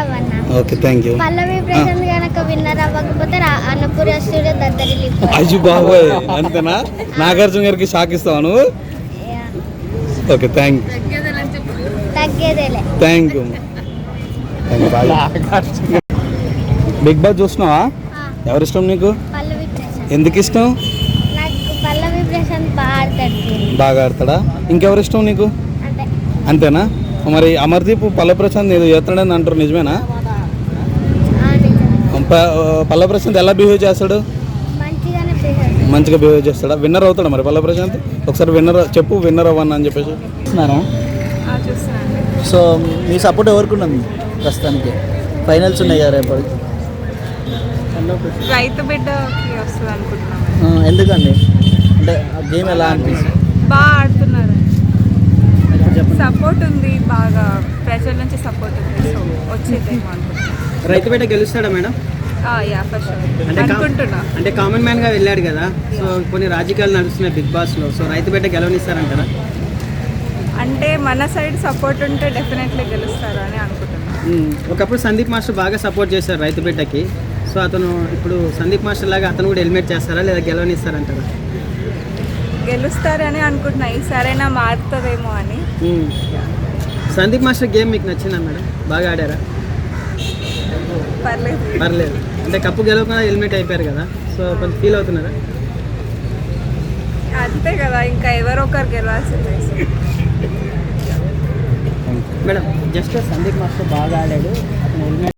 అవ్వన్న okay thank you Pallavi Prashanth గనక winner అవ్వకపోతే అన్నపూరి studio దద్దరిల్లి అయ్యో బాబోయ్ అంతేనా? నాగార్జున గారికి షాక్ ఇస్తావా నువ్వు? ఓకే థ్యాంక్ తగ్గేదేలే. థ్యాంక్ యూ బిగ్ బాస్ చూస్తున్నావా? ఎవరి ఇష్టం నీకు? ఎందుకు ఇష్టం? బాగా ఆడతాడు. ఇంకెవరి ఇష్టం నీకు? అంతేనా? మరి అమర్దీప్ పల్ల ప్రశాంత్ ఏదో చేస్తాడని అంటారు నిజమేనా? ఆ, నిజమే. ప- పల్ల ప్రశాంత్ ఎలా బిహేవ్ చేస్తాడు? మంచిగానే బిహేవ్ మంచిగా బిహేవ్ చేస్తాడా? విన్నర్ అవుతాడా మరి పల్ల ప్రశాంత్ ఒకసారి విన్నర్ చెప్పు విన్నర్ అవ్వను అని చెప్పేసి. చూస్తున్నారా? సో మీ సపోర్ట్ ఎవరికి ఉన్నది ప్రస్తుతానికి? ఫైనల్స్ ఉన్నాయి కదా రేపు రైతు ఆ, ఎందుకండి? అంటే ఆ గేమ్ ఎలా అనిపిస్తుంది? బాగా ఆడుతున్నారు. బాగా ప్రజల నుంచి సపోర్ట్ ఉంది. సో వచ్చేదేమో అనుకుంటున్నాను రైతు బిడ్డ గెలుస్తాడా మేడం? అంటే కా- అనుకుంటున్నా. అంటే కామన్ మ్యాన్గా వెళ్ళాడు కదా. సో కొన్ని రాజకీయాలు నడుస్తున్నాయి బిగ్ బాస్లో. సో రైతు బిడ్డ గెలవనిస్తారంటారా? అంటే మన సైడ్ సపోర్ట్ ఉంటే డెఫినెట్లీ గెలుస్తారు అని అనుకుంటున్నాను ఒకప్పుడు సందీప్ మాస్టర్ బాగా సపోర్ట్ చేశారు రైతు బిడ్డకి సో అతను ఇప్పుడు సందీప్ మాస్టర్ లాగా అతను కూడా హెల్మెట్ చేస్తారా లేదా గెలవనిస్తారంటారా? గెలుస్తారని అనుకుంటున్నా. ఈసారైనా మారుతుందేమో అని. సందీప్ మాస్టర్ గేమ్ మీకు నచ్చిందా మేడం? బాగా ఆడారా? పర్లేదు. పర్లేదు. అంటే కప్పు గెలవకుండా హెల్మెట్ అయిపోయారు కదా సో కొంచెం ఫీల్ అవుతున్నారా? అంతే కదా ఇంకా ఎవరో ఒకరు గెలవాల్సిందే. మేడం జస్ట్ సందీప్ మాస్టర్ బాగా ఆడాడు. అతను హెల్మెట్